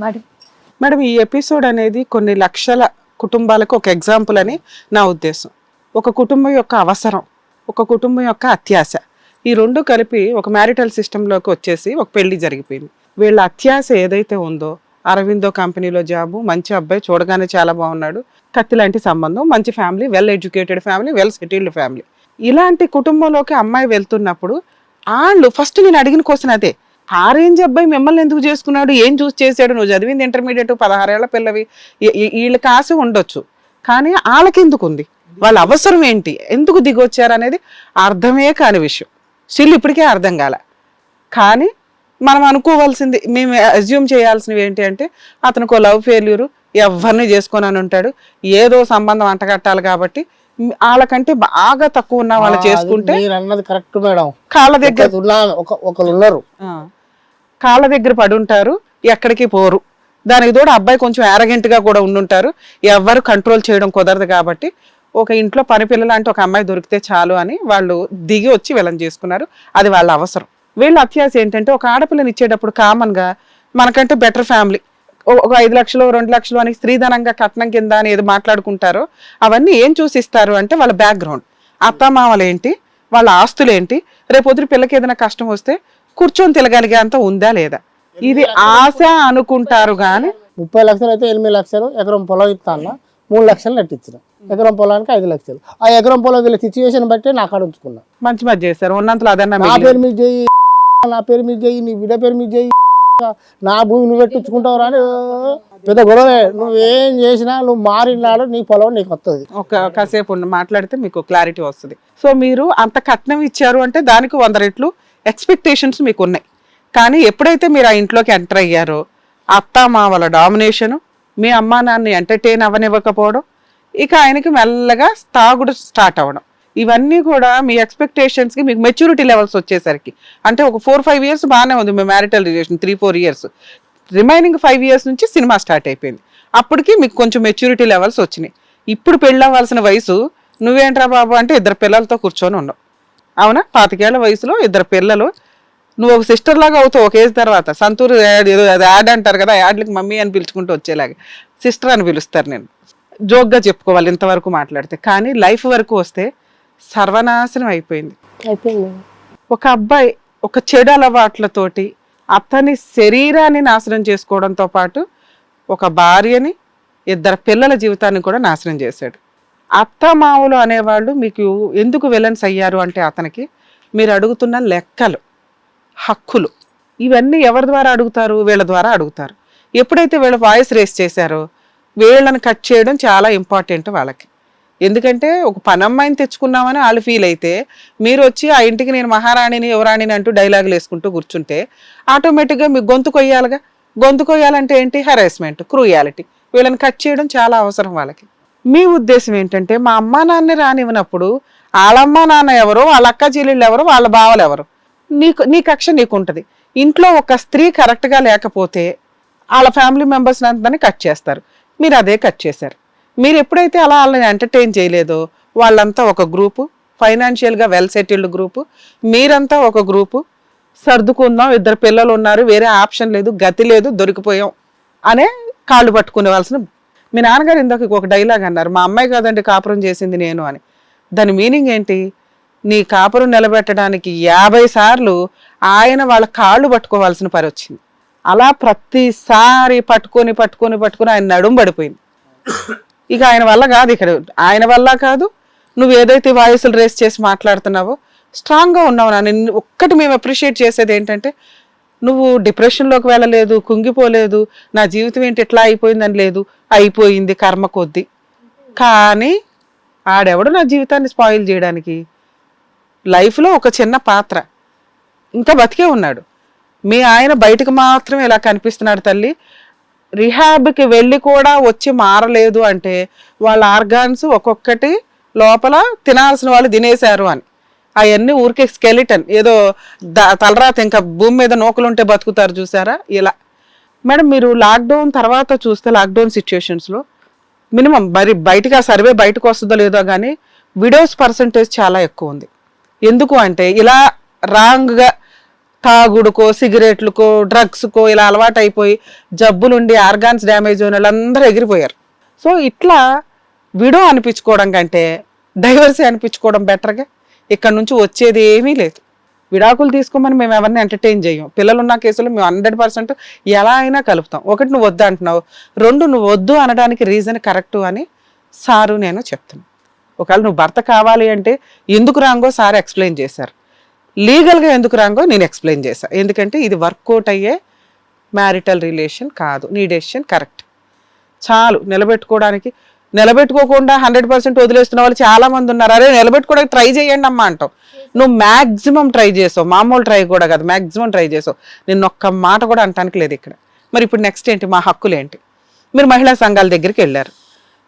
Madam. Madam ఈ episode అనేది కొన్ని లక్షల కుటుంబాలకు ఒక ఎగ్జాంపుల్ అని నా ఉద్దేశం. ఒక కుటుంబం యొక్క అవసరం ఒక కుటుంబం యొక్క అత్యాశ. ఈ రెండు కలిపి ఒక మ్యారిటల్ సిస్టంలోకి వచ్చేసి ఒక పెళ్ళి జరిగిపోయింది. వీళ్ళ అత్యాశ ఏదైతే ఉందో అరవిందో కంపెనీలో జాబు మంచి అబ్బాయి చూడగానే చాలా బాగున్నాడు. కత్తి లాంటి సంబంధం మంచి family well educated family well settled family. ఇలాంటి కుటుంబంలోకి అమ్మాయి వెళ్తున్నప్పుడు వాళ్ళు ఫస్ట్ నేను అడిగిన క్వశ్చన్ అదే ఆ రేంజ్ అబ్బాయి మిమ్మల్ని ఎందుకు చేసుకున్నాడు? ఏం చూసి చేశాడు? నువ్వు చదివింది ఇంటర్మీడియట్ పదహారేళ్ళ పిల్లవి. వీళ్ళకి ఆశ ఉండొచ్చు. కానీ వాళ్ళకి ఎందుకు ఉంది వాళ్ళ అవసరం ఏంటి? ఎందుకు దిగొచ్చారు అనేది అర్థమే కాని విషయం. స్టిల్ ఇప్పటికే అర్థం కాల. కానీ మనం అనుకోవాల్సింది మేము అజ్యూమ్ చేయాల్సినవి ఏంటి అంటే అతనికి లవ్ ఫెయిల్యూరు ఎవరిని చేసుకొని అని ఉంటాడు. ఏదో సంబంధం అంటగట్టాలి కాబట్టి వాళ్ళకంటే బాగా తక్కువ ఉన్న వాళ్ళు చేసుకుంటే అన్నది కరెక్ట్ మేడం కాళ్ళ దగ్గర ఒకరు ఉన్నా- ఒక ఒకరు ఉన్నారు. కాళ్ళ దగ్గర పడి ఉంటారు ఎక్కడికి పోరు. దానికి తోడు అబ్బాయి కొంచెం యారగెంట్గా కూడా ఉండుంటారు. ఎవరు కంట్రోల్ చేయడం కుదరదు కాబట్టి ఒక ఇంట్లో పని పిల్లలు అంటే ఒక అమ్మాయి దొరికితే చాలు అని వాళ్ళు దిగి వచ్చి విలన్ చేసుకున్నారు. అది వాళ్ళ అవసరం. వీళ్ళ అత్యాశ ఏంటంటే ఒక ఆడపిల్లని ఇచ్చేటప్పుడు కామన్గా మనకంటే బెటర్ ఫ్యామిలీ ఒక ఐదు లక్షలు రెండు లక్షలు అని స్త్రీధనంగా కట్నం కింద అని ఏదో మాట్లాడుకుంటారో అవన్నీ ఏం చూసిస్తారు అంటే వాళ్ళ బ్యాక్గ్రౌండ్ అత్తమామలు ఏంటి? వాళ్ళ ఆస్తులు ఏంటి? రేపు పొద్దున పిల్లకి ఏదైనా కష్టం వస్తే కూర్చొని తిరగలిగే అంత ఉందా లేదా? ఇది ఆశ అనుకుంటారు కానీ ముప్పై లక్షలు అయితే ఎనిమిది లక్షలు ఎకరం పొలం ఇస్తా అన్న మూడు లక్షలు నెట్టించిన ఎకరం పొలానికి ఐదు లక్షలు. ఆ ఎకరం పొలం వీళ్ళ సిచ్యువేషన్ బట్టి నాకు కాడ ఉంచుకున్నా. మంచి మధ్య చేశారు. ఉన్నంతలో అదన్నా నా. పేరు మీద చెయ్యి నా పేరు మీద చెయ్యి నీ బిడ్డ పేరు మీద చెయ్యి నా భూమి నువ్వు పెట్టించుకుంటావు అని పెద్ద గొడవే. నువ్వేం చేసినా నువ్వు మారినాడు నీ పొలం నీకు వస్తుంది ఒక కాసేపు మాట్లాడితే మీకు క్లారిటీ వస్తుంది. సో మీరు అంత కట్నం ఇచ్చారు అంటే దానికి వంద రెట్లు ఎక్స్పెక్టేషన్స్ మీకు ఉన్నాయి కానీ ఎప్పుడైతే మీరు ఆ ఇంట్లోకి ఎంటర్ అయ్యారో అత్త మామల డామినేషను మీ అమ్మా నాన్నని ఎంటర్టైన్ అవ్వనివ్వకపోవడం ఇక ఆయనకి మెల్లగా తాగుడు స్టార్ట్ అవ్వడం. ఇవన్నీ కూడా మీ ఎక్స్పెక్టేషన్స్కి మీకు మెచ్యూరిటీ లెవెల్స్ వచ్చేసరికి అంటే ఒక ఫోర్ ఫైవ్ ఇయర్స్ బాగానే ఉంది మీ marital relation three four years. Remaining five years నుంచి సినిమా స్టార్ట్ అయిపోయింది. అప్పటికి మీకు కొంచెం మెచ్యూరిటీ లెవెల్స్ వచ్చినాయి. ఇప్పుడు పెళ్ళవలసిన వయసు నువ్వేంట్రా బాబు అంటే ఇద్దరు పిల్లలతో కూర్చొని ఉన్నావు. అవునా? పాతికేళ్ళ వయసులో ఇద్దరు పిల్లలు. నువ్వు ఒక సిస్టర్ లాగా అవుతావు ఒక ఏజ్ తర్వాత. సంతూరు యాడ్ ఏదో అది యాడ్ అంటారు కదా యాడ్లకి మమ్మీ అని పిలుచుకుంటూ వచ్చేలాగా. సిస్టర్ అని పిలుస్తారు నేను జోక్గా చెప్పుకోవాలి ఇంతవరకు మాట్లాడితే. కానీ లైఫ్ వరకు వస్తే సర్వనాశనం అయిపోయింది. అయిపోయింది. ఒక అబ్బాయి ఒక చెడు అలవాట్లతోటి అతని శరీరాన్ని నాశనం చేసుకోవడంతో పాటు ఒక భార్యని ఇద్దరు పిల్లల జీవితాన్ని కూడా నాశనం చేశాడు. అత్తమావులు అనేవాళ్ళు మీకు ఎందుకు విలన్స్ అయ్యారు అంటే అతనికి మీరు అడుగుతున్న లెక్కలు హక్కులు. ఇవన్నీ ఎవరి ద్వారా అడుగుతారు? వీళ్ళ ద్వారా అడుగుతారు. ఎప్పుడైతే వీళ్ళు వాయిస్ రేస్ చేశారో వీళ్ళని కట్ చేయడం చాలా ఇంపార్టెంట్ వాళ్ళకి. ఎందుకంటే ఒక పనమ్మాయిని తెచ్చుకున్నామని వాళ్ళు ఫీల్ అయితే మీరు వచ్చి ఆ ఇంటికి నేను మహారాణిని యువరాణిని అంటూ డైలాగులు వేసుకుంటూ కూర్చుంటే ఆటోమేటిక్గా మీకు గొంతు కొయ్యాలిగా. గొంతు కొయ్యాలంటే ఏంటి? హెరాస్మెంట్ క్రూయాలిటీ వీళ్ళని కట్ చేయడం చాలా అవసరం వాళ్ళకి. మీ ఉద్దేశం ఏంటంటే మా అమ్మా నాన్న రానివ్వనప్పుడు వాళ్ళమ్మ నాన్న ఎవరో వాళ్ళ అక్క చెల్లెళ్ళు ఎవరో వాళ్ళ బావలు ఎవరు. నీకు నీ కక్ష నీకుంటది. ఇంట్లో ఒక స్త్రీ కరెక్ట్గా లేకపోతే వాళ్ళ ఫ్యామిలీ మెంబర్స్ అంతా కట్ చేస్తారు. మీరు అదే కట్ చేశారు. మీరు ఎప్పుడైతే అలా వాళ్ళని ఎంటర్టైన్ చేయలేదో వాళ్ళంతా ఒక గ్రూపు ఫైనాన్షియల్గా వెల్ సెటిల్డ్ గ్రూపు మీరంతా ఒక గ్రూపు సర్దుకుందాం ఇద్దరు పిల్లలు ఉన్నారు వేరే ఆప్షన్ లేదు గతి లేదు దొరికిపోయాం అనే కాళ్ళు పట్టుకునేవాల్సిన మీ నాన్నగారు ఇందాక ఒక డైలాగ్ అన్నారు మా అమ్మాయి కాదండి కాపురం చేసింది నేను అని. దాని మీనింగ్ ఏంటి? నీ కాపురం నిలబెట్టడానికి యాభై సార్లు ఆయన వాళ్ళ కాళ్ళు పట్టుకోవాల్సిన పని వచ్చింది. అలా ప్రతిసారి పట్టుకొని పట్టుకొని పట్టుకొని ఆయన నడుము పడిపోయింది. ఇక ఆయన వల్ల కాదు ఇక్కడ. ఆయన వల్ల కాదు నువ్వు ఏదైతే వాయిస్లు రేస్ చేసి మాట్లాడుతున్నావో స్ట్రాంగ్గా ఉన్నావు నా నిన్ను ఒక్కటి మేము అప్రిషియేట్ చేసేది ఏంటంటే నువ్వు డిప్రెషన్లోకి వెళ్ళలేదు కుంగిపోలేదు నా జీవితం ఏంటి ఎట్లా అయిపోయిందని లేదు అయిపోయింది కర్మ కొద్ది. కానీ ఆడెవడు నా జీవితాన్ని స్పాయిల్ చేయడానికి? లైఫ్లో ఒక చిన్న పాత్ర. ఇంకా బతికే ఉన్నాడు. మీ ఆయన బయటకు మాత్రం ఇలా కనిపిస్తున్నాడు తల్లి. రిహాబ్కి వెళ్ళి కూడా వచ్చి మారలేదు అంటే వాళ్ళ ఆర్గాన్స్ ఒక్కొక్కటి లోపల తినాల్సిన వాళ్ళు తినేశారు అని. అవన్నీ ఊరికే స్కెలిటన్. ఏదో ద- తలరాత ఇంకా భూమి మీద నూకలుంటే బతుకుతారు చూసారా? ఇలా. మేడం మీరు లాక్డౌన్ తర్వాత చూస్తే లాక్డౌన్ సిచ్యుయేషన్స్లో మినిమం మరి బయటకు ఆ సర్వే బయటకు వస్తుందో లేదో కానీ విడోస్ పర్సంటేజ్ చాలా ఎక్కువ ఉంది. ఎందుకు అంటే ఇలా రాంగ్గా తాగుడుకో సిగరెట్లకో డ్రగ్స్కో ఇలా అలవాటు అయిపోయి జబ్బులుండి ఆర్గాన్స్ డ్యామేజ్ అయిన వాళ్ళందరూ ఎగిరిపోయారు. సో ఇట్లా విడో అనిపించుకోవడం కంటే డైవర్సీ అనిపించుకోవడం బెటర్గా? ఇక్కడ నుంచి వచ్చేది ఏమీ లేదు. విడాకులు తీసుకోమని మేము ఎవరిని ఎంటర్టైన్ చేయం పిల్లలు ఉన్న కేసులో మేము హండ్రెడ్ పర్సెంట్ ఎలా అయినా కలుపుతాం. ఒకటి నువ్వు వద్దు అంటున్నావు. రెండు నువ్వు వద్దు అనడానికి రీజన్ కరెక్ట్ అని సారు నేను చెప్తాను ఒకవేళ నువ్వు భర్త కావాలి అంటే ఎందుకు రాంగో సార్ ఎక్స్ప్లెయిన్ చేశారు. లీగల్గా ఎందుకు రాంగో నేను ఎక్స్ప్లెయిన్ చేశాను ఎందుకంటే ఇది వర్కౌట్ అయ్యే మ్యారిటల్ రిలేషన్ కాదు. నీ డెసిషన్ కరెక్ట్ చాలు. నిలబెట్టుకోవడానికి నిలబెట్టుకోకుండా హండ్రెడ్ పర్సెంట్ వదిలేస్తున్న వాళ్ళు చాలా మంది ఉన్నారు. అరే నిలబెట్టుకోవడానికి ట్రై చేయండి అమ్మా అంటావు. నువ్వు మాక్సిమం ట్రై చేసావు. మామూలు ట్రై కూడా కాదు మాక్సిమం ట్రై చేసావు. నిన్న ఒక్క మాట కూడా అంటానికి లేదు ఇక్కడ. మరి ఇప్పుడు నెక్స్ట్ ఏంటి? మా హక్కులు ఏంటి? మీరు మహిళా సంఘాల దగ్గరికి వెళ్ళారు.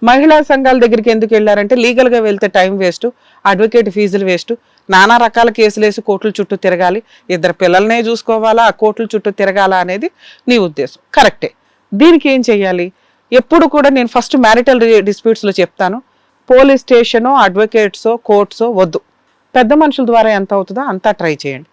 మహిళా సంఘాల దగ్గరికి ఎందుకు వెళ్ళారంటే లీగల్గా వెళ్తే టైం వేస్ట్ అడ్వకేట్ ఫీజులు వేస్ట్ నానా రకాల కేసులు వేసి కోర్టుల చుట్టూ తిరగాలి. ఇద్దరు పిల్లల్నే చూసుకోవాలా ఆ కోర్టుల చుట్టూ తిరగాలా అనేది నీ ఉద్దేశం. కరెక్టే. దీనికి ఏం చేయాలి ఎప్పుడు కూడా నేను ఫస్ట్ మ్యారిటల్ డిస్ప్యూట్స్లో చెప్తాను. పోలీస్ స్టేషను అడ్వకేట్సో కోర్ట్సో వద్దు. పెద్ద మనుషుల ద్వారా ఎంత అవుతుందో అంతా ట్రై చేయండి.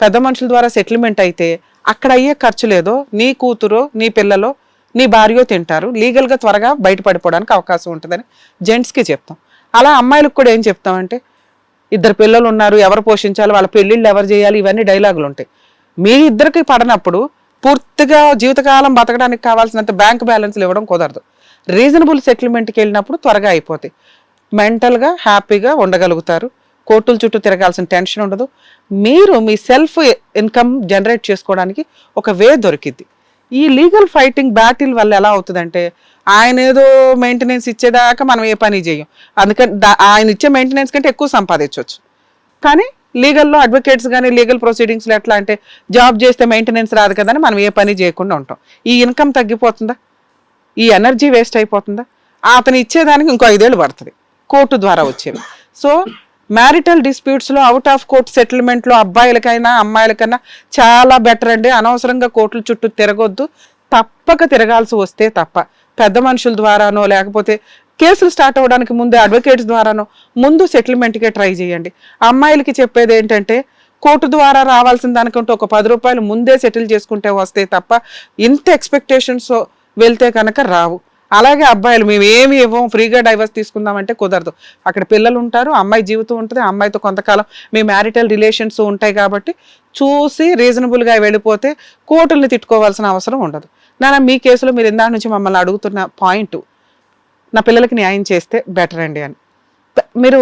పెద్ద మనుషుల ద్వారా సెటిల్మెంట్ అయితే అక్కడ అయ్యే ఖర్చు లేదో నీ కూతురో నీ పిల్లలో నీ భార్యో తింటారు. లీగల్గా త్వరగా బయటపడిపోవడానికి అవకాశం ఉంటుందని జెంట్స్కి చెప్తాం. అలా అమ్మాయిలకు కూడా ఏం చెప్తామంటే ఇద్దరు పిల్లలు ఉన్నారు ఎవరు పోషించాలి వాళ్ళ పెళ్ళిళ్ళు ఎవరు చేయాలి? ఇవన్నీ డైలాగులు ఉంటాయి. మీ ఇద్దరికి పడనప్పుడు పూర్తిగా జీవితకాలం బతకడానికి కావాల్సినంత బ్యాంక్ బ్యాలెన్స్లు ఇవ్వడం కుదరదు. రీజనబుల్ సెటిల్మెంట్కి వెళ్ళినప్పుడు త్వరగా అయిపోతాయి. మెంటల్గా హ్యాపీగా ఉండగలుగుతారు. కోర్టుల చుట్టూ తిరగాల్సిన టెన్షన్ ఉండదు. మీరు మీ సెల్ఫ్ ఇన్కమ్ జనరేట్ చేసుకోవడానికి ఒక వే దొరికిద్ది. ఈ లీగల్ ఫైటింగ్ బ్యాటిల్ వల్ల ఎలా అవుతుందంటే ఆయన ఏదో మెయింటెనెన్స్ ఇచ్చేదాకా మనం ఏ పని చేయం. అందుకని దా- ఆయన ఇచ్చే మెయింటెనెన్స్ కంటే ఎక్కువ సంపాదించవచ్చు కానీ లీగల్లో అడ్వకేట్స్ కానీ లీగల్ ప్రొసీడింగ్స్లో ఎట్లా అంటే జాబ్ చేస్తే మెయింటెనెన్స్ రాదు కదా మనం ఏ పని చేయకుండా ఉంటాం. ఈ ఇన్కమ్ తగ్గిపోతుందా? ఈ ఎనర్జీ వేస్ట్ అయిపోతుందా? అతను ఇచ్చేదానికి ఇంకో ఐదేళ్ళు పడుతుంది కోర్టు ద్వారా వచ్చేవి సో మ్యారిటల్ డిస్ప్యూట్స్లో అవుట్ ఆఫ్ కోర్ట్ సెటిల్మెంట్లో అబ్బాయిలకైనా అమ్మాయిలకైనా చాలా బెటర్ అండి. అనవసరంగా కోర్టుల చుట్టూ తిరగొద్దు. తప్పక తిరగాల్సి వస్తే తప్ప పెద్ద మనుషుల ద్వారానో లేకపోతే కేసులు స్టార్ట్ అవ్వడానికి ముందే అడ్వకేట్స్ ద్వారానో ముందు సెటిల్మెంట్కే ట్రై చేయండి. అమ్మాయిలకి చెప్పేది ఏంటంటే కోర్టు ద్వారా రావాల్సిన దానికంటే ఒక పది రూపాయలు ముందే సెటిల్ చేసుకుంటే వస్తే తప్ప ఇంత ఎక్స్పెక్టేషన్స్ వెళ్తే కనుక రావు. అలాగే అబ్బాయిలు మేము ఏమి ఇవ్వం ఫ్రీగా డైవర్స్ తీసుకుందామంటే కుదరదు. అక్కడ పిల్లలు ఉంటారు అమ్మాయి జీవితం ఉంటుంది ఆ అమ్మాయితో కొంతకాలం మీ మ్యారిటల్ రిలేషన్స్ ఉంటాయి కాబట్టి చూసి రీజనబుల్గా వెళ్ళిపోతే కోర్టుల్ని తిట్టుకోవాల్సిన అవసరం ఉండదు. నాన్న మీ కేసులో మీరు ఇందాక నుంచి మమ్మల్ని అడుగుతున్న పాయింట్ నా పిల్లలకి న్యాయం చేస్తే బెటర్ అండి అని. మీరు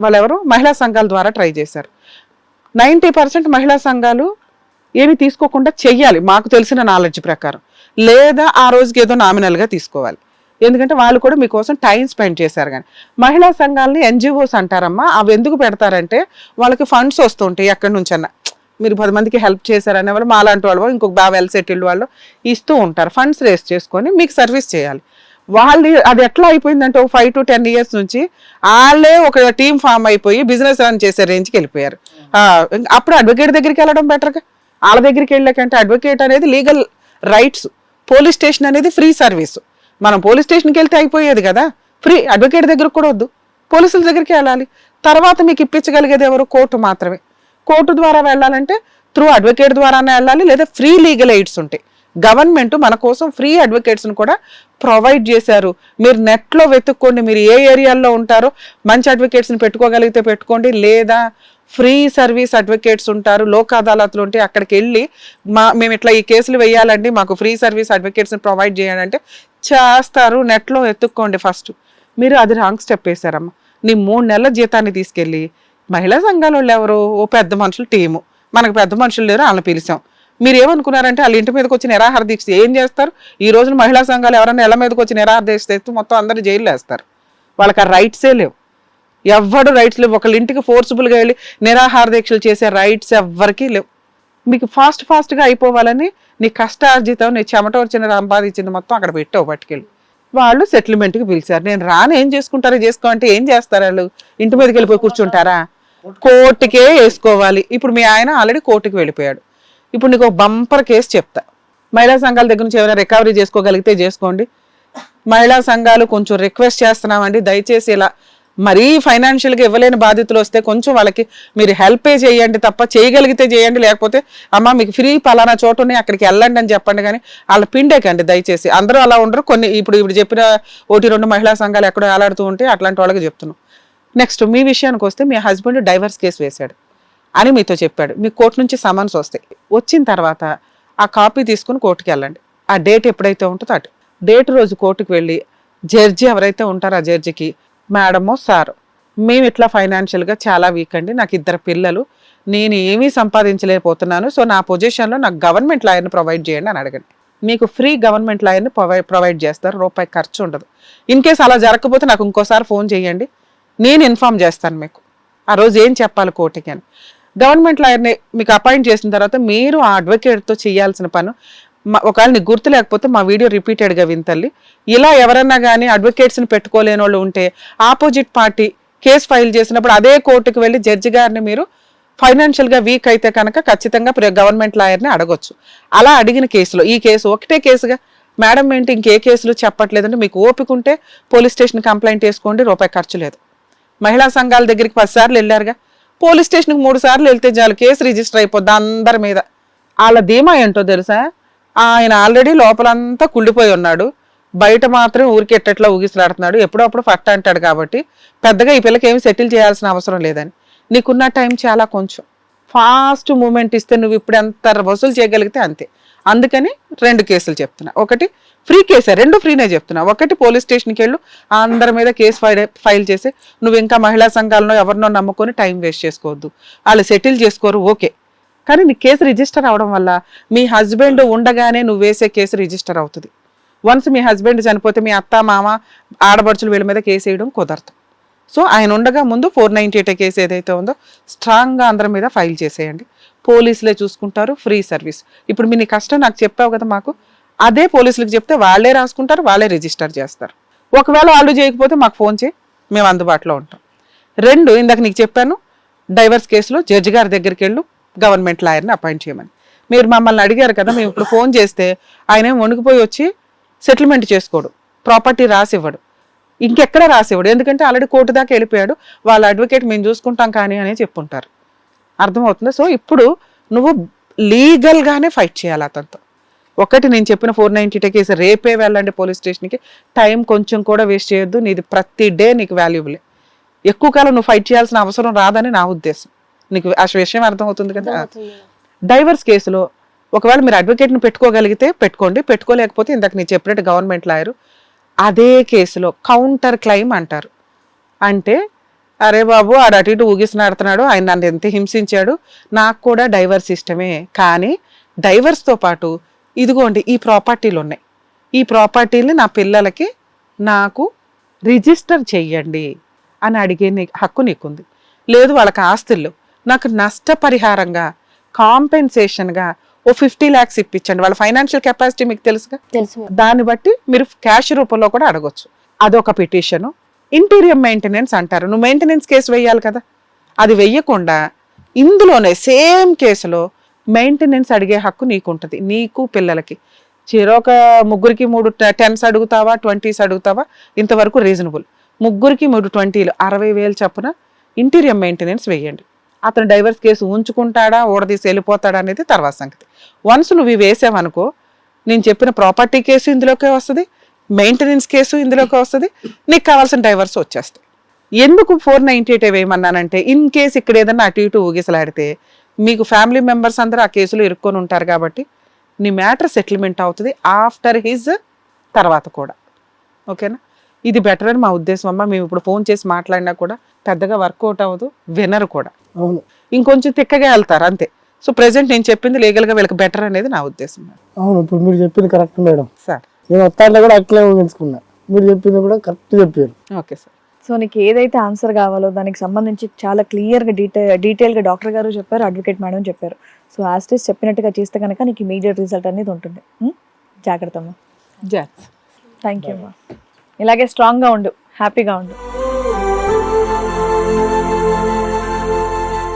వాళ్ళెవరు మహిళా సంఘాల ద్వారా ట్రై చేశారు. నైంటీ పర్సెంట్ మహిళా సంఘాలు ఏమి తీసుకోకుండా చెయ్యాలి మాకు తెలిసిన నాలెడ్జ్ ప్రకారం. లేదా ఆ రోజుకి ఏదో నామినల్గా తీసుకోవాలి. ఎందుకంటే వాళ్ళు కూడా మీకోసం టైం స్పెండ్ చేశారు కానీ. మహిళా సంఘాలని ఎన్జిఓస్ అంటారమ్మా అవి ఎందుకు పెడతారంటే వాళ్ళకి ఫండ్స్ వస్తుంటాయి ఎక్కడి నుంచన్నా. మీరు పది మందికి హెల్ప్ చేశారనే వాళ్ళు మాలాంటి వాళ్ళు ఇంకొక బాగా వెల్ సెటిల్డ్ వాళ్ళు ఇస్తూ ఉంటారు. ఫండ్స్ రేస్ చేసుకొని మీకు సర్వీస్ చేయాలి. వాళ్ళు అది ఎట్లా అయిపోయిందంటే ఒక ఫైవ్ టు టెన్ ఇయర్స్ నుంచి వాళ్ళే ఒక టీం ఫామ్ అయిపోయి బిజినెస్ రన్ చేసే రేంజ్కి వెళ్ళిపోయారు. అప్పుడు అడ్వకేట్ దగ్గరికి వెళ్ళడం బెటర్గా వాళ్ళ దగ్గరికి వెళ్ళాకంటే అడ్వకేట్ అనేది లీగల్ రైట్స్ పోలీస్ స్టేషన్ అనేది ఫ్రీ సర్వీస్ మనం పోలీస్ స్టేషన్కి వెళ్తే అయిపోయేది కదా. ఫ్రీ అడ్వకేట్ దగ్గరకు కూడా వద్దు. పోలీసుల దగ్గరికి వెళ్ళాలి. తర్వాత మీకు ఇప్పించగలిగేది ఎవరు? కోర్టు మాత్రమే. కోర్టు ద్వారా వెళ్ళాలంటే త్రూ అడ్వకేట్ ద్వారానే వెళ్ళాలి. లేదా ఫ్రీ లీగల్ ఎయిడ్స్ ఉంటాయి. గవర్నమెంట్ మన కోసం ఫ్రీ అడ్వకేట్స్ని కూడా ప్రొవైడ్ చేశారు. మీరు నెట్లో వెతుక్కోండి మీరు ఏ ఏరియాల్లో ఉంటారో మంచి అడ్వకేట్స్ని పెట్టుకోగలిగితే పెట్టుకోండి లేదా ఫ్రీ సర్వీస్ అడ్వకేట్స్ ఉంటారు లోక్ అదాలత్లు ఉంటే అక్కడికి వెళ్ళి మా మేము ఇట్లా ఈ కేసులు వేయాలండి మాకు ఫ్రీ సర్వీస్ అడ్వకేట్స్ని ప్రొవైడ్ చేయాలంటే చేస్తారు నెట్లో ఎత్తుక్కోండి ఫస్ట్. మీరు అది రాంగ్ స్టెప్ వేశారమ్మ. నీ మూడు నెలల జీతాన్ని తీసుకెళ్ళి మహిళా సంఘాల వాళ్ళు ఎవరు? ఓ పెద్ద మనుషులు టీము. మనకు పెద్ద మనుషులు లేరు వాళ్ళని పిలిచాం. మీరు ఏమనుకున్నారంటే వాళ్ళ ఇంటి మీదకి వచ్చి నిరాహార దీక్ష ఏం చేస్తారు? ఈ రోజున మహిళా సంఘాలు ఎవరైనా ఇళ్ళ మీదకి వచ్చి నిరాహార దీక్ష చేస్తే మొత్తం అందరు జైల్లో వేస్తారు. వాళ్ళకి ఆ రైట్సే లేవు. ఎవ్వడు రైట్స్ లేవు. ఒకళ్ళ ఇంటికి ఫోర్స్ఫుల్గా వెళ్ళి నిరాహార దీక్షలు చేసే రైట్స్ ఎవ్వరికీ లేవు. మీకు ఫాస్ట్ ఫాస్ట్గా అయిపోవాలని నీ కష్టార్జితం నీ చెమట వచ్చిన సంపాదించింది మొత్తం అక్కడ పెట్టావు పట్టుకెళ్ళి. వాళ్ళు సెటిల్మెంట్కి పిలిచారు. నేను రాను ఏం చేసుకుంటారో చేసుకో అంటే ఏం చేస్తారు వాళ్ళు? ఇంటి మీదకి వెళ్ళిపోయి కూర్చుంటారా? కోర్టుకే వేసుకోవాలి. ఇప్పుడు మీ ఆయన ఆల్రెడీ కోర్టుకి వెళ్ళిపోయాడు. ఇప్పుడు నీకు ఒక బంపర్ కేసు చెప్తా. మహిళా సంఘాల దగ్గర నుంచి ఏమైనా రికవరీ చేసుకోగలిగితే చేసుకోండి. మహిళా సంఘాలు కొంచెం రిక్వెస్ట్ చేస్తున్నామండి. దయచేసి ఇలా మరీ ఫైనాన్షియల్గా ఇవ్వలేని బాధితులు వస్తే కొంచెం వాళ్ళకి మీరు హెల్పే చేయండి తప్ప చేయగలిగితే చేయండి. లేకపోతే అమ్మ మీకు ఫ్రీ పలానా చోటు ఉన్నాయి అక్కడికి వెళ్ళండి అని చెప్పండి కానీ వాళ్ళ పిండేకండి దయచేసి. అందరూ అలా ఉండరు. కొన్ని ఇప్పుడు ఇప్పుడు చెప్పిన ఒకటి రెండు మహిళా సంఘాలు ఎక్కడో వేలాడుతూ ఉంటే అట్లాంటి వాళ్ళకి చెప్తున్నాం. నెక్స్ట్ మీ విషయానికి వస్తే మీ హస్బెండ్ డైవర్స్ కేసు వేశాడు. అని మీతో చెప్పాడు. మీ కోర్టు నుంచి సమన్స్ వస్తాయి. వచ్చిన తర్వాత ఆ కాపీ తీసుకుని కోర్టుకి వెళ్ళండి. ఆ డేట్ ఎప్పుడైతే ఉంటుందో అటు. డేట్ రోజు కోర్టుకు వెళ్ళి జడ్జి ఎవరైతే ఉంటారో ఆ జడ్జికి మేడమో సార్ మేము ఇట్లా ఫైనాన్షియల్గా చాలా వీక్ అండి. నాకు ఇద్దరు పిల్లలు. నేను ఏమీ సంపాదించలేకపోతున్నాను. సో నా పొజిషన్లో నాకు గవర్నమెంట్ లాయర్ని ప్రొవైడ్ చేయండి అని అడగండి. మీకు ఫ్రీ గవర్నమెంట్ లాయర్ని ప్రొవైడ్ ప్రొవైడ్ చేస్తారు. రూపాయి ఖర్చు ఉండదు. ఇన్ కేస్ అలా జరగకపోతే నాకు ఇంకోసారి ఫోన్ చేయండి. నేను ఇన్ఫామ్ చేస్తాను మీకు. ఆ రోజు ఏం చెప్పాలి కోర్టుకి అని. గవర్నమెంట్ లాయర్ని మీకు అపాయింట్ చేసిన తర్వాత మీరు ఆ అడ్వకేట్తో చేయాల్సిన పని. ఒకవేళ నీకు గుర్తు లేకపోతే మా వీడియో రిపీటెడ్గా వింతల్లి ఇలా ఎవరన్నా కానీ అడ్వకేట్స్ని పెట్టుకోలేని వాళ్ళు ఉంటే ఆపోజిట్ పార్టీ కేసు ఫైల్ చేసినప్పుడు అదే కోర్టుకు వెళ్ళి జడ్జి గారిని మీరు ఫైనాన్షియల్గా వీక్ అయితే కనుక ఖచ్చితంగా గవర్నమెంట్ లాయర్ని అడగొచ్చు. అలా అడిగిన కేసులో ఈ కేసు ఒకటే కేసుగా మేడం ఏంటి ఇంకే కేసులు చెప్పట్లేదంటే మీకు ఓపిక ఉంటే పోలీస్ స్టేషన్ కంప్లైంట్ చేసుకోండి రూపాయి ఖర్చు లేదు. మహిళా సంఘాల దగ్గరికి పదిసార్లు వెళ్ళారుగా. పోలీస్ స్టేషన్కి మూడు సార్లు వెళ్తే చాలు కేసు రిజిస్టర్ అయిపోద్ది అందరి మీద. వాళ్ళ ధీమా ఏంటో తెలుసా? ఆయన ఆల్రెడీ లోపలంతా కుళ్ళిపోయి ఉన్నాడు. బయట మాత్రం ఊరికి ఎట్టట్లా ఊగిసలాడుతున్నాడు. ఎప్పుడో అప్పుడు ఫట్ట అంటాడు కాబట్టి. పెద్దగా ఈ పిల్లకి ఏమి సెటిల్ చేయాల్సిన అవసరం లేదని. నీకున్న టైం చాలా కొంచెం. ఫాస్ట్ మూమెంట్ ఇస్తే నువ్వు ఇప్పుడు ఎంత వసూలు చేయగలిగితే అంతే. అందుకని రెండు కేసులు చెప్తున్నా. ఒకటి ఫ్రీ కేసే రెండు ఫ్రీనే చెప్తున్నా. ఒకటి పోలీస్ స్టేషన్కి వెళ్ళు అందరి మీద కేసు ఫైల్ ఫైల్ చేసి. నువ్వు ఇంకా మహిళా సంఘాలను ఎవరినో నమ్ముకొని టైం వేస్ట్ చేసుకోవద్దు. వాళ్ళు సెటిల్ చేసుకోరు ఓకే. కానీ నీ కేసు రిజిస్టర్ అవడం వల్ల మీ హస్బెండ్ ఉండగానే నువ్వు వేసే కేసు రిజిస్టర్ అవుతుంది. వన్స్ మీ హస్బెండ్ చనిపోతే మీ అత్త మామ ఆడబడుచులు వీళ్ళ మీద కేసు వేయడం కుదరదు. సో ఆయన ఉండగా ముందు ఫోర్ నైంటీ ఎయిట్ కేసు ఏదైతే ఉందో స్ట్రాంగ్గా అందరి మీద ఫైల్ చేసేయండి. పోలీసులే చూసుకుంటారు ఫ్రీ సర్వీస్. ఇప్పుడు మీ నీ కష్టం నాకు చెప్పావు కదా మాకు. అదే పోలీసులకు చెప్తే వాళ్ళే రాసుకుంటారు వాళ్ళే రిజిస్టర్ చేస్తారు. ఒకవేళ వాళ్ళు చేయకపోతే మాకు ఫోన్ చేయి మేము అందుబాటులో ఉంటాం. రెండు ఇందాక నీకు చెప్పాను డైవర్స్ కేసులో జడ్జి గారి దగ్గరికి వెళ్ళు గవర్నమెంట్ లాయర్ని అపాయింట్ చేయమని. మీరు మమ్మల్ని అడిగారు కదా మేము ఇప్పుడు ఫోన్ చేస్తే ఆయన వణుకుపోయి వచ్చి సెటిల్మెంట్ చేసుకోడు ప్రాపర్టీ రాసివ్వడు. ఇంకెక్కడ రాసివ్వడు? ఎందుకంటే ఆల్రెడీ కోర్టు దాకా వెళ్ళిపోయాడు వాళ్ళ అడ్వకేట్ మేము చూసుకుంటాం కానీ అని చెప్పుంటారు. అర్థమవుతుంది? సో ఇప్పుడు నువ్వు లీగల్గానే ఫైట్ చేయాలి అతనితో. ఒకటి నేను చెప్పిన ఫోర్ నైంటీ కేసు రేపే వెళ్ళండి పోలీస్ స్టేషన్కి. టైం కొంచెం కూడా వేస్ట్ చేయొద్దు. నీది ప్రతి డే నీకు వాల్యుబులే. ఎక్కువ కాలం నువ్వు ఫైట్ చేయాల్సిన అవసరం రాదని నా ఉద్దేశం. నీకు ఆ విషయం అర్థమవుతుంది కదా? డైవర్స్ కేసులో ఒకవేళ మీరు అడ్వకేట్ని పెట్టుకోగలిగితే పెట్టుకోండి. పెట్టుకోలేకపోతే ఇందాక నేను చెప్పినట్టు గవర్నమెంట్ లాయరు అదే కేసులో కౌంటర్ క్లెయిమ్ అంటారు. అంటే అరే బాబు ఆడు అటు ఇటు ఊగిసినాడుతున్నాడు ఆయన నన్ను ఎంత హింసించాడు. నాకు కూడా డైవర్స్ ఇష్టమే. కానీ డైవర్స్తో పాటు ఇదిగోండి ఈ ప్రాపర్టీలు ఉన్నాయి ఈ ప్రాపర్టీని నా పిల్లలకి నాకు రిజిస్టర్ చెయ్యండి అని అడిగే నీ హక్కు నీకుంది. లేదు వాళ్ళకి ఆస్తులు. నాకు నష్టపరిహారంగా కాంపెన్సేషన్గా ఓ ఫిఫ్టీ ల్యాక్స్ ఇప్పించండి. వాళ్ళ ఫైనాన్షియల్ కెపాసిటీ మీకు తెలుసుగా? తెలుసు. దాన్ని బట్టి మీరు క్యాష్ రూపంలో కూడా అడగొచ్చు. అదొక పిటిషను. ఇంటీరియం మెయింటెనెన్స్ అంటారు. నువ్వు మెయింటెనెన్స్ కేసు వేయాలి కదా. అది వెయ్యకుండా ఇందులోనే సేమ్ కేసులో మెయింటెనెన్స్ అడిగే హక్కు నీకు ఉంటుంది నీకు పిల్లలకి. ఒక ముగ్గురికి మూడు టెన్స్ అడుగుతావా ట్వంటీస్ అడుగుతావా? ఇంతవరకు రీజనబుల్. ముగ్గురికి మూడు ట్వంటీలు అరవై వేలు చొప్పున ఇంటీరియర్ మెయింటెనెన్స్ వేయండి. అతను డైవర్స్ కేసు ఉంచుకుంటాడా ఓడదీసి వెళ్ళిపోతాడా అనేది తర్వాత సంగతి. వన్స్ నువ్వు ఇవి వేసావనుకో నేను చెప్పిన ప్రాపర్టీ కేసు ఇందులోకే వస్తుంది మెయింటెనెన్స్ కేసు ఇందులోకి వస్తుంది నీకు కావాల్సిన డైవర్స్ వచ్చేస్తాయి. ఎందుకు ఫోర్ నైంటీ ఎయిట్ వేయమన్నానంటే ఇన్ కేసు ఇక్కడ ఏదన్నా అటు ఇటు ఊగిసలాడితే మీకు ఫ్యామిలీ మెంబర్స్ అందరూ ఆ కేసులో ఇరుక్కొని ఉంటారు కాబట్టి నీ మ్యాటర్ సెటిల్మెంట్ అవుతుంది ఆఫ్టర్ హిజ్ తర్వాత కూడా. ఓకేనా ఇది బెటర్ అని మా ఉద్దేశం అమ్మ. మేము ఇప్పుడు ఫోన్ చేసి మాట్లాడినా కూడా పెద్దగా వర్కౌట్ అవ్వదు వినరు కూడా. అవును. ఇంకొంచెం తిక్కగా వెళ్తారు అంతే. సో ప్రెసెంట్ నేను చెప్పింది లీగల్గా వీళ్ళకి బెటర్ అనేది నా ఉద్దేశం అవును ఇప్పుడు మీరు చెప్పింది కరెక్ట్ మేడం. సార్ నేను వస్తాంటే కూడా అట్లే ఊహించుకున్నా. మీరు చెప్పింది కూడా కరెక్ట్ చెప్పారు. ఓకే సార్ సో నీకు ఏదైతే ఆన్సర్ కావాలో దానికి సంబంధించి చాలా క్లియర్గా డీటెయిల్ డీటెయిల్గా డాక్టర్ గారు చెప్పారు అడ్వకేట్ మేడం చెప్పారు. సో యాస్టిస్ చెప్పినట్టుగా చేస్తే కనుక నీకు ఇమీడియట్ రిజల్ట్ అనేది ఉంటుంది? జాగ్రత్త అమ్మా. జాగ్రత్త థ్యాంక్ యూ అమ్మా. ఇలాగే స్ట్రాంగ్గా ఉండు. హ్యాపీగా ఉండు.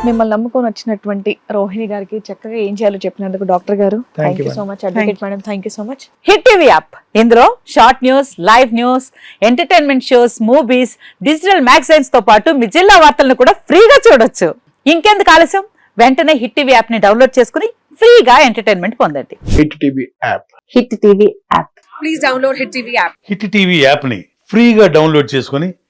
మిమ్మల్ని నమ్ముకొని వచ్చినటువంటి రోహిణి గారికి చక్కగా ఏం చేయాలో చెప్పినందుకు డాక్టర్ గారు. Thank thank you, you so much advocate madam thank you so much hit TV app ఇందులో short news live news entertainment shows movies digital మ్యాగజైన్స్తో పాటు మీ జిల్లా వార్తలను కూడా ఫ్రీగా చూడొచ్చు. ఇంకెందుకు ఆలస్యం? వెంటనే హిట్ టీవీ యాప్ని డౌన్లోడ్ చేసుకుని ఫ్రీగా ఎంటర్టైన్మెంట్ పొందండి. Hit TV app hit TV app hit TV యాప్ని ఫ్రీగా డౌన్లోడ్ చేసుకొని